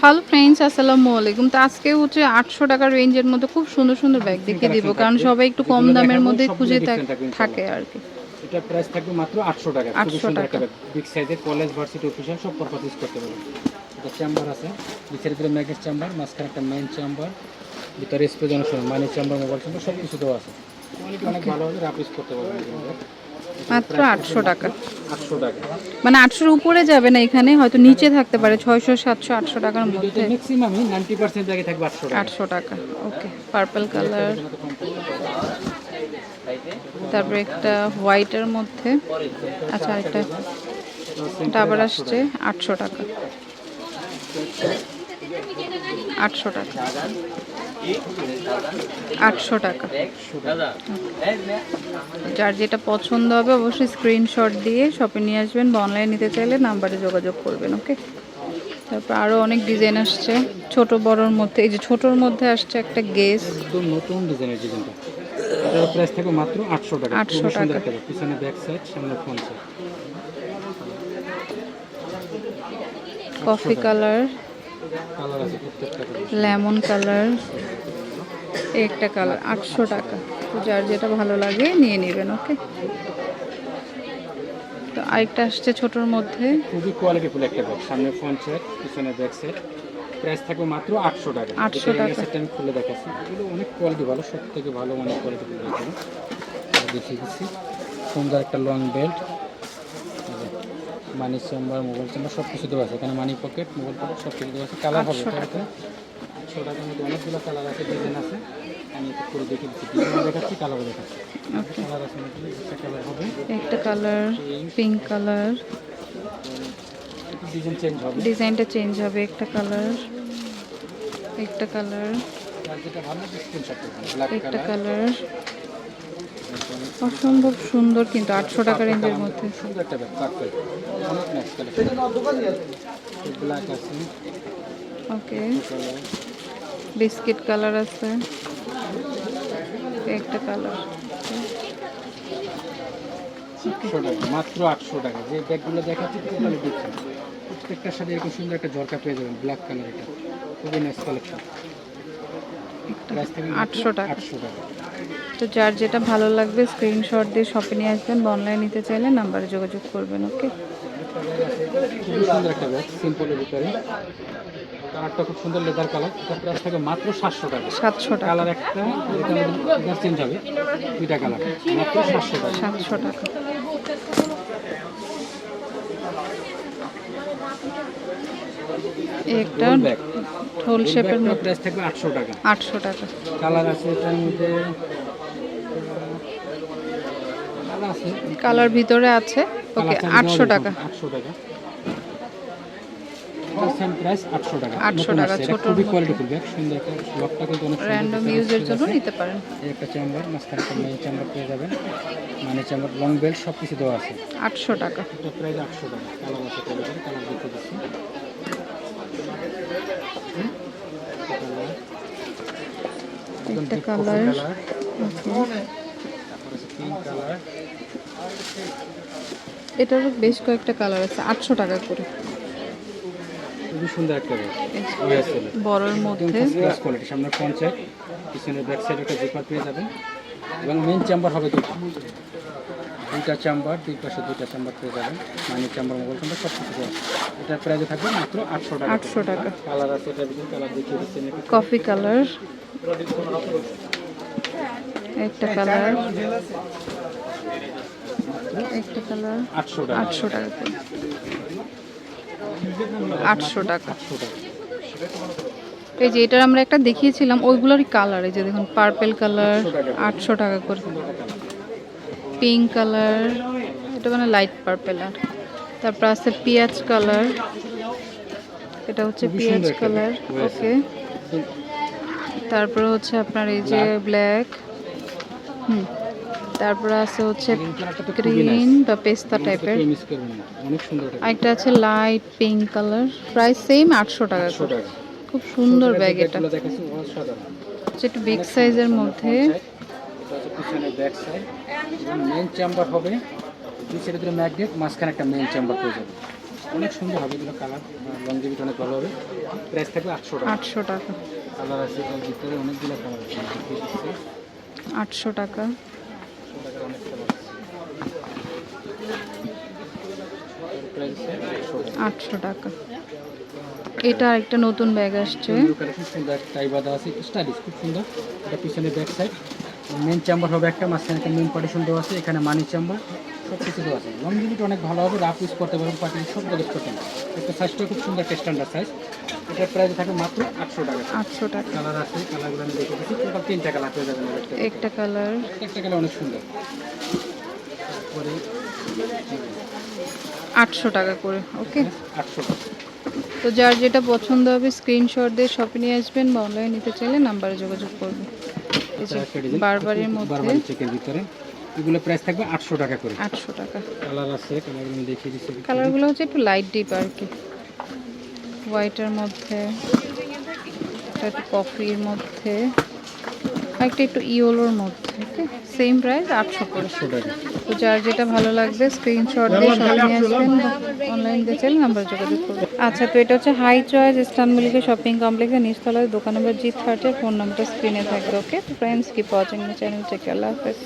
Hello friends আসসালামু আলাইকুম। তো আজকে হচ্ছে আটশো টাকার রেঞ্জের মধ্যে খুব সুন্দর সুন্দর ব্যাগ দেখিয়ে দিব কারণ সবাই একটু কম দামের মধ্যে খুঁজে থাক- আর কি। এটা প্রাইস থাকবে মাত্র আটশো টাকা খুবই 800 সুন্দর একটা টাকা। বিগ সাইজের কলেজ ভার্সিটি সব পারপাস ইউজ করতে পারবেন। এটা চেম্বার আছে। নিচের ভিতরে ম্যাগনেট চেম্বার মাঝখানে একটা মেইন চেম্বার ভিতরে মানি চেম্বার মোবাইল চেম্বার সব কিছু দেওয়া আছে। অনেক ভালো হবে রাপ ইউজ করতে পারবেন। মাত্র আটশো টাকা। আটশো টাকা। মানে আটশোর উপরে যাবে না এখানে হয়তো নিচে থাকতে পারে ছয়শো সাতশো আটশো টাকার মধ্যে। ম্যাক্সিমামই নাইনটি পার্সেন্ট জায়গায় থাকবে আটশো টাকা। আটশো টাকা ওকে পার্পল কালার তারপরে একটা হোয়াইটের মধ্যে। আচ্ছা আরেকটা। এটা আবার আসছে আটশো টাকা। আটশো টাকা। আটশো টাকা। যার যেটা পছন্দ হবে অবশ্যই স্ক্রিনশট দিয়ে শপে নিয়ে আসবেন বা অনলাইন নিতে চাইলে নাম্বারে যোগাযোগ করবেন ওকে তারপর আরও অনেক ডিজাইন আসছে। ছোট বড়র মধ্যে এই যে ছোটোর মধ্যে আসছে একটা গেস নতুন ডিজাইনের ডিজাইনটা এটার প্রাইস থাকবে মাত্র আটশো টাকা। 800 খুবই সুন্দর টাকা। পিছনে ব্যাক সাইড সামনে front side coffee colour lemon colour একটা কালার আটশো টাকা। তো যার যেটা ভালো লাগে নিয়ে নেবেন ওকে? তো আরেকটা আসছে ছোটোর মধ্যে। খুবই কোয়ালিটিফুল একটা ব্যাগ সামনে ফ্রন্ট সেট পিছনে ব্যাক সাইড প্রাইস থাকবে মাত্র আটশো টাকা। 800 টাকা। সেটা আমি খুলে দেখাচ্ছি। এগুলো অনেক কোয়ালিটি ভালো সব থেকে ভালো অনেক কোয়ালিটি ব্যাগগুলো দেখিয়ে দিচ্ছি। সুন্দর একটা long belt money chamber mobile chamber সব কিছু দেওয়া আছে। এখানে মানি পকেট মোবাইল পকেট সব কিছু দেওয়া আছে। কালার হবে 800 এটাতে আটশো টাকার মধ্যে অনেকগুলো কালার আছে ডিজাইন আছে। আমি একটু করে দেখিয়ে দিচ্ছি। ডিজাইন দেখাচ্ছি কালারও দেখাচ্ছি। কালার আছে একটা কালার হবে। একটা colour pink colour design change হবে। ডিজাইনটা চেঞ্জ হবে একটা কালার একটা কালার একটা কালার কালার অসম্ভব সুন্দর কিন্তু আটশো টাকা রেঞ্জের মধ্যে। সুন্দর একটা ওকে। বিস্কিট কালার আছে। একটা কালার মাত্র আটশো টাকা। যে ব্যাগগুলো দেখাচ্ছি টোটালি দেখছেন। প্রত্যেকটার সাথে এরকম সুন্দর একটা ঝরকা পেয়ে যাবেন ব্ল্যাক কালার এটা। খুবই নাইস কালেকশন আটশো টাকা। আটশো টাকা। তো যার যেটা ভালো লাগবে স্ক্রিনশট দিয়ে শপে নিয়ে আসবেন বা অনলাইন নিতে চাইলে নাম্বারে যোগাযোগ করবেন ওকে খুবই সুন্দর একটা ব্যাগ সিম্পলের ভিতরে। কালারটা খুব সুন্দর লেদার কালার এটা প্রাইস থাকে মাত্র সাতশো টাকা। সাতশো টাকা। কালার একটা চেঞ্জ হবে। দুইটা কালার মাত্র সাতশো টাকা। সাতশো টাকা। একটা শেপের মধ্যে প্রাইস থাকবে আটশো টাকা। আটশো টাকা। কালার আছে এটার মধ্যে কালার আছে কালার ভিতরে আছে। ওকে আটশো টাকা। আটশো টাকা। সেম প্রাইস আটশো টাকা। 800 টাকা, এটা ছোটোর খুবই সুন্দর একটা লকটা কিন্তু অনেক র্যান্ডম ইউজের জন্য নিতে পারেন। এই একটা চেম্বার চেম্বার পেয়ে যাবেন। মানে চেম্বার লং বেল্ট সব কিছু দেওয়া আছে। আটশো টাকা। এটা প্রাইস কালার আছে কালার কালার দেখতে দিচ্ছি। একটা কালার এটারও বেশ কয়েকটা কালার আছে আটশো টাকা করে। খুবই সুন্দর একটা ব্যাগ ওয়াইএসএল মধ্যে। ক্লাস কোয়ালিটি সামনে ফ্রন্ট সাইড পিছনে ব্যাক সাইড একটা জিপার পেয়ে যাবেন। এবং মেইন চেম্বার হবে দুটো। দুইটা চেম্বার দুই পাশে দুইটা চেম্বার পেয়ে যাবেন। মানি চেম্বার মোবাইল চেম্বার সব কিছু আছে। এটার প্রাইসে থাকবে মাত্র আটশো টাকা আটশো টাকা। কালার আছে এটার কালার দেখিয়ে দিচ্ছেন কফি কালার একটা কালার। একটা কালার। আটশো টাকা। আটশো টাকা করে। আটশো টাকা। এই যে এটার আমরা একটা দেখিয়েছিলাম ওইগুলোরই কালার। এই যে দেখুন পার্পেল কালার আটশো টাকা। করে। পিঙ্ক কালার এটা মানে লাইট পার্পেল আর। তারপর আছে পেঁয়াজ কালার। এটা হচ্ছে পেঁয়াজ কালার ওকে তারপরে হচ্ছে আপনার এই যে ব্ল্যাক হুম। তারপরে আছে হচ্ছে গ্রিন। বা পেস্তা টাইপের আরেকটা আছে light pink colour price same আটশো টাকা করে। খুব সুন্দর ব্যাগ এটা। একটু বিগ সাইজের মধ্যে। চেম্বার হবে দুই সাইডে দুটো ম্যাগনেট মাঝখানে একটা মেইন চেম্বার পেয়ে যাবে অনেক সুন্দর হবে এগুলো কালার লংজিভিটি অনেক ভালো হবে। প্রাইস থাকবে আটশো টাকা। আটশো টাকা। কালার আছে ভিতরে অনেকগুলো কালার আছে। আটশো টাকা। আটশো টাকা। এটা একটা নতুন ব্যাগ আসছে। সুন্দর টাই বাঁধা আছে। স্টাইলিশ খুব সুন্দর। এটা পিছনে ব্যাক সাইড মেন চেম্বার হবে একটা, মাঝখানে একটা মেন পার্টিশন দেওয়া আছে। এখানে মানি চেম্বার সব কিছু আছে। লংজিভিটি অনেক ভালো হবে রাফ ইউজ করতে পারবেন পার্টি সব জায়গায় করতে পারবেন। একটা সাইজটা খুব সুন্দর একটা স্ট্যান্ডার্ড সাইজ এটার প্রাইস থাকে মাত্র আটশো টাকা। আটশো টাকা। কালার আছে কালারগুলো আমি দেখে দিচ্ছি। টোটাল তিনটা কালার পেয়ে যাবেন একটা। কালার একটা কালার অনেক সুন্দর। পরে আটশো টাকা করে ওকে আটশো টাকা। তো যার যেটা পছন্দ হবে স্ক্রিনশট দিয়ে শপে নিয়ে আসবেন বা অনলাইন নিতে চাইলে নাম্বারে যোগাযোগ করবেন। বারবারের মধ্যে। ভিতরে। এগুলো প্রাইস থাকবে আটশো টাকা করে। আটশো টাকা। কালার আছে কালার আমি দেখিয়ে দিচ্ছি। কালারগুলো হচ্ছে একটু লাইট ডিপ আর কি। হোয়াইটের মধ্যে একটু কফির মধ্যে আর একটা একটু ইয়োলোর মধ্যে ওকে? সেম প্রাইস আটশো করে। তো যার যেটা ভালো লাগবে স্ক্রিনশট দিয়ে সব নিয়ে আসবেন। অনলাইন দিয়ে চাইলে নাম্বার যোগাযোগ করবেন। আচ্ছা তো এটা হচ্ছে High Choice Eastern Mallika shopping কমপ্লেক্সের নিচতলায় দোকান নম্বর জি থার্টি ফোন নাম্বারটা স্ক্রিনে থাকবে okay? Friends keep watching my channel check আল্লাহ হাফেজ।